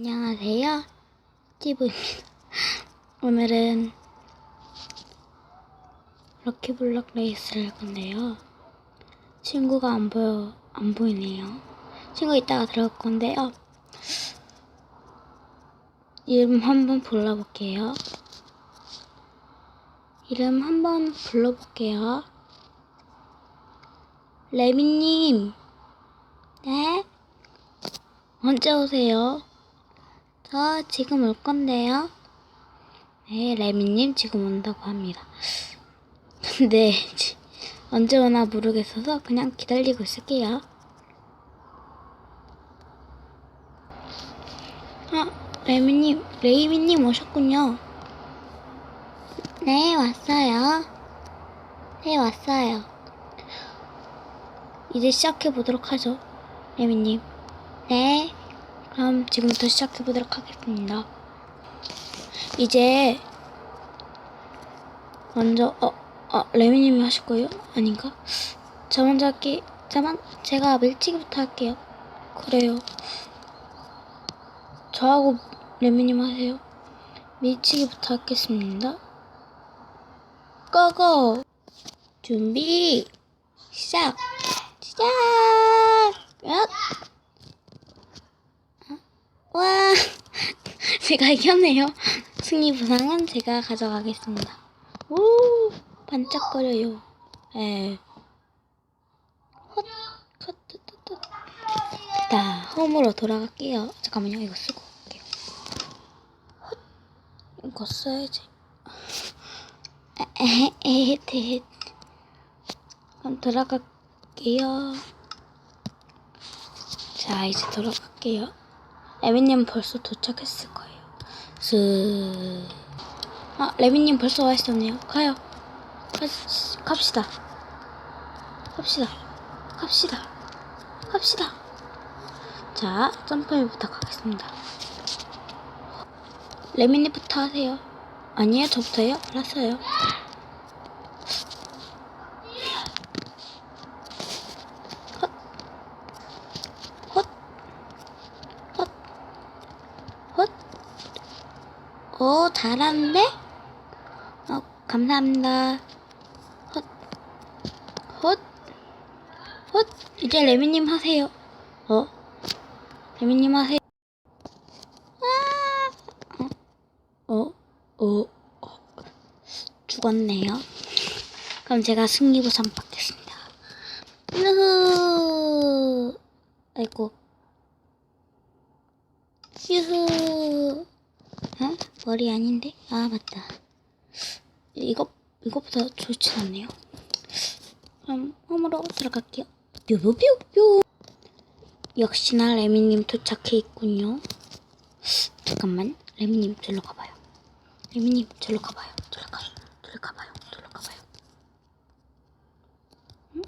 안녕하세요. 찌부입니다. 오늘은 럭키블럭 레이스를 할 건데요. 친구가 안 보여, 안 보이네요. 친구 이따가 들어갈 건데요. 이름 한번 불러볼게요. 이름 한번 불러볼게요. 레미님. 네? 언제 오세요? 저 지금 올 건데요. 네, 레미님 지금 온다고 합니다. 근데 지- 언제 오나 모르겠어서 그냥 기다리고 있을게요. 아, 레미님, 레이미님 오셨군요. 네, 왔어요. 네, 왔어요. 이제 시작해 보도록 하죠, 레미님. 네. 그럼 지금부터 시작해 보도록 하겠습니다. 이제 먼저 어, 어 레미님이 하실 거예요? 아닌가? 저 먼저 할게. 잠만 제가 밀치기부터 할게요. 그래요. 저하고 레미님 하세요. 밀치기부터 하겠습니다. 고고 준비 시작 시작 야! 와, 제가 이겼네요. 승리 부상은 제가 가져가겠습니다. 오, 반짝거려요. 에. 헛, 헛, 헛, 헛, 헛. 자, 홈으로 돌아갈게요. 잠깐만요, 이거 쓰고 올게요. 헛, 이거 써야지. 에헤, 에헤, 에헤. 그럼 들어갈게요. 자, 이제 돌아갈게요. 레미님 벌써 도착했을 거예요. 스. 아, 레미님 벌써 와 있었네요. 가요. 가, 갑시다. 갑시다. 갑시다. 갑시다. 자, 점프부터 가겠습니다. 레미님부터 하세요. 아니에요, 저부터요? 알았어요. 헛. 헛. 헛. 헛. 오, 잘하는데? 어, 감사합니다. 헛. 헛. 헛. 이제 레미님 하세요. 어? 레미님 하세요. 아! 어? 어? 어? 죽었네요. 그럼 제가 승리부상 받겠습니다. 으흐. 아이고. 유후. 어? 머리 아닌데? 아, 맞다. 이거, 이것보다 좋지 않네요. 그럼, 홈으로 들어갈게요. 뾰뾰뾰뾰. 역시나 레미님 도착해 있군요. 잠깐만, 레미님 절로 가봐요. 레미님 절로 가봐요. 절로 가. 절로 가봐요. 절로 가봐요. 응?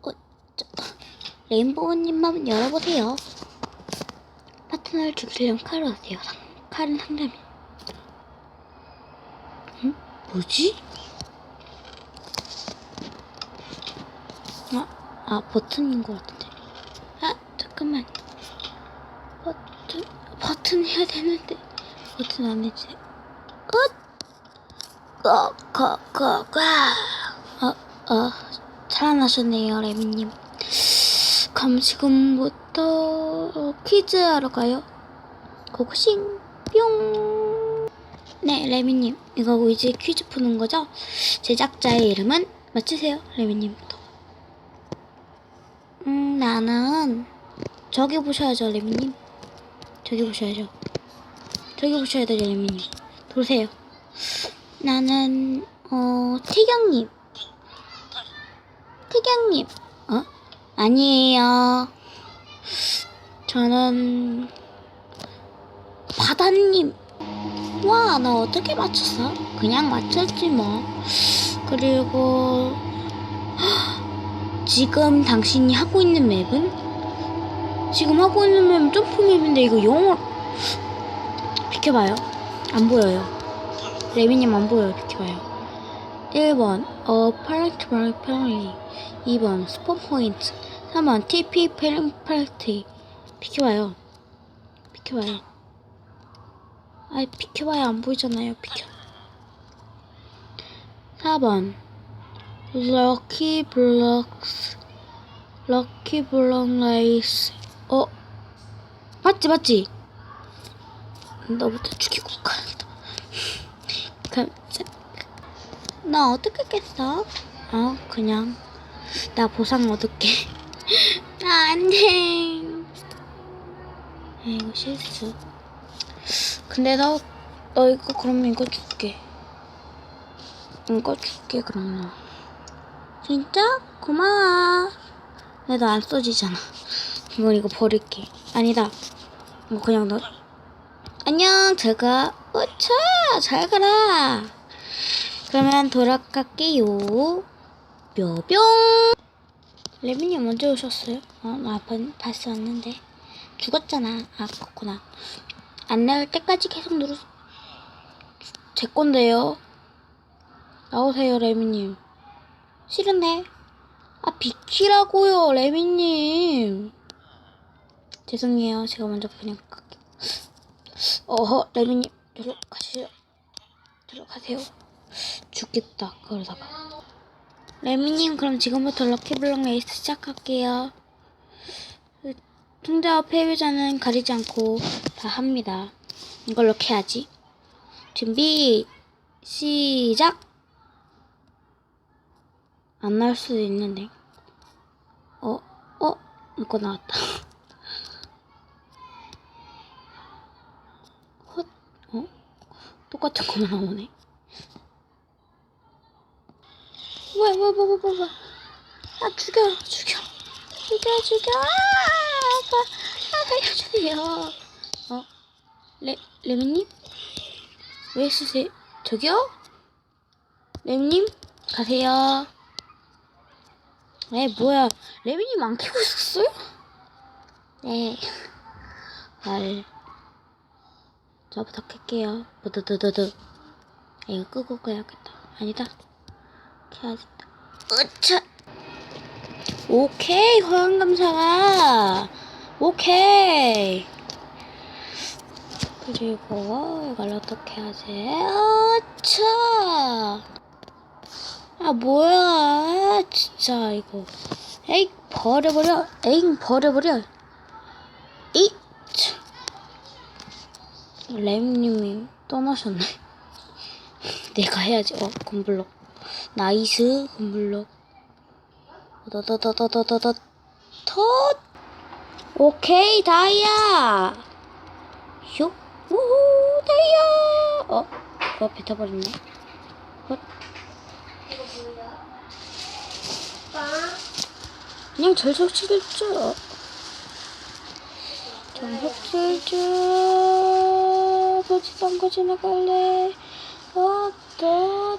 어, 저, 레인보우님만 열어보세요. 파트너를 죽이려면 칼을 하세요. 상, 칼은 상담이. 응? 뭐지? 아, 아, 버튼인 것 같은데. 아, 잠깐만. 버튼, 버튼 해야 되는데. 버튼 안 해지. 엇! 거, 거, 거, 거. 어, 어, 살아나셨네요, 레미님. 그럼 지금부터 퀴즈 하러 가요. 고고싱 뿅. 네, 레미님. 이거 이제 퀴즈 푸는 거죠? 제작자의 이름은 맞추세요, 레미님부터. 음, 나는 저기 보셔야죠, 레미님. 저기 보셔야죠. 저기 보셔야 돼요, 레미님. 보세요. 나는 어 태경님. 태경님. 어? 아니에요. 저는 바다님. 와, 나 어떻게 맞췄어? 그냥 맞췄지 뭐. 그리고 지금 당신이 하고 있는 맵은 지금 하고 있는 맵은 점프 맵인데 이거 영어 비켜봐요. 안 보여요. 레미님 안 보여요. 비켜봐요. 1번 어 파렉트 마리 페널리 2번 스폰 포인트 3번 TP 파렉트 비켜봐요. 비켜봐요. 아이, 비켜봐요. 안 보이잖아요. 비켜. 4번. 럭키 블럭스. 럭키 블럭 레이스. 어? 맞지, 맞지? 너부터 죽이고 가야겠다. 그럼, 자, 나 어떻게 깼어? 어, 그냥. 나 보상 얻을게. 아, 안 돼. 이거 실수. 근데 너, 너 이거 그러면 이거 줄게. 이거 줄게, 그러면. 진짜? 고마워. 근데 너 안 써지잖아. 이건 이거 버릴게. 아니다. 이거 그냥 너. 안녕, 잘 가. 어차, 잘 가라. 그러면 돌아갈게요. 뾰뿅. 레빈님 언제 오셨어요? 어, 나 번, 봤어 왔는데. 죽었잖아. 아, 그렇구나. 안 나올 때까지 계속 누르, 제 건데요. 나오세요, 레미님. 싫은데. 아, 비키라고요, 레미님. 죄송해요. 제가 먼저 그냥 갈게요. 어허, 레미님. 들어가시죠. 들어가세요. 죽겠다, 그러다가. 레미님, 그럼 지금부터 럭키블럭 레이스 시작할게요. 승자와 패배자는 가리지 않고 다 합니다. 이걸로 해야지. 준비, 시작! 안 나올 수도 있는데. 어, 어, 이거 나왔다. 헛, 어? 똑같은 거만 나오네. 뭐야, 뭐야, 뭐야, 뭐야, 뭐야. 아, 죽여, 죽여. 죽여, 죽여. 아, 아파. 아, 살려주세요. 어? 레, 레미님? 왜 쓰세요? 저기요? 레미님? 가세요. 에, 뭐야. 레미님 안 키고 있었어요? 네. 알. 저부터 켤게요. 부두두두두. 이거 끄고 가야겠다. 아니다. 켜야겠다. 으차! 오케이, 허용감사가. 오케이. 그리고 이걸 어떻게 하지? 아차! 아, 뭐야. 진짜, 이거. 에이, 버려버려. 에잉, 버려버려. 이, 차. 램님이 떠나셨네. 내가 해야지. 어, 건블럭. 나이스, 건블럭. 더더더더더더더. 텄! 오케이 다이아! 슉 우후 다이아! 어 그거 뱉어버렸네. 헛. 그냥 절석질줄 절석질줄 보지도 않고 지나갈래? 어떠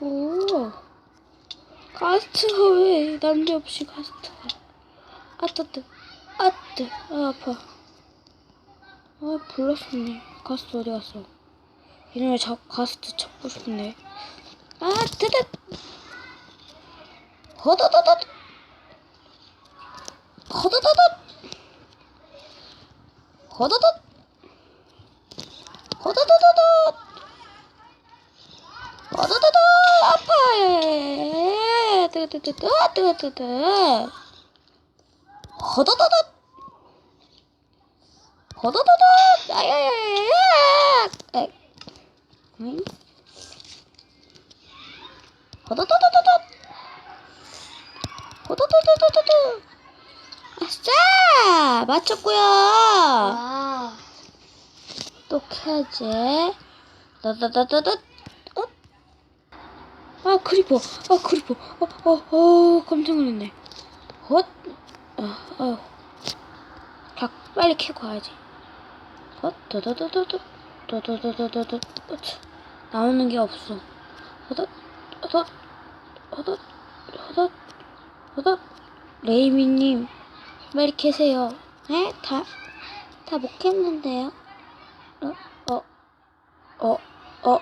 오. 가스트가 왜 난데없이 가스트가? 아뜨뜨 아뜨 아 아파. 아 불렀었네. 가스트 어디 갔어? 이놈의 자, 가스트 찾고 싶네 아 뜨뜻! 허더더더 허더더더 허더더 어도도도도 어도도도 아파해. 뜨뜨뜨뜨 뜨뜨뜨 어도도도 어도도도 아야야야야 에이 어도도도도도 어도도도도도 아싸 맞췄고요. 와. 또 켜야지. 따다다다다. 어? 아 크리퍼. 아 크리퍼. 어, 어, 어 깜짝 놀랐네. 헛. 어휴. 자, 빨리 캐고. 어, 더더더더더, 더더더더더더, 어차. 나오는 게 없어. 허덧, 허덧, 허덧, 허덧, 허덧. 레이미님, 빨리 캐세요. 에? 다, 다 못 캤는데요? 어, 어, 어, 어,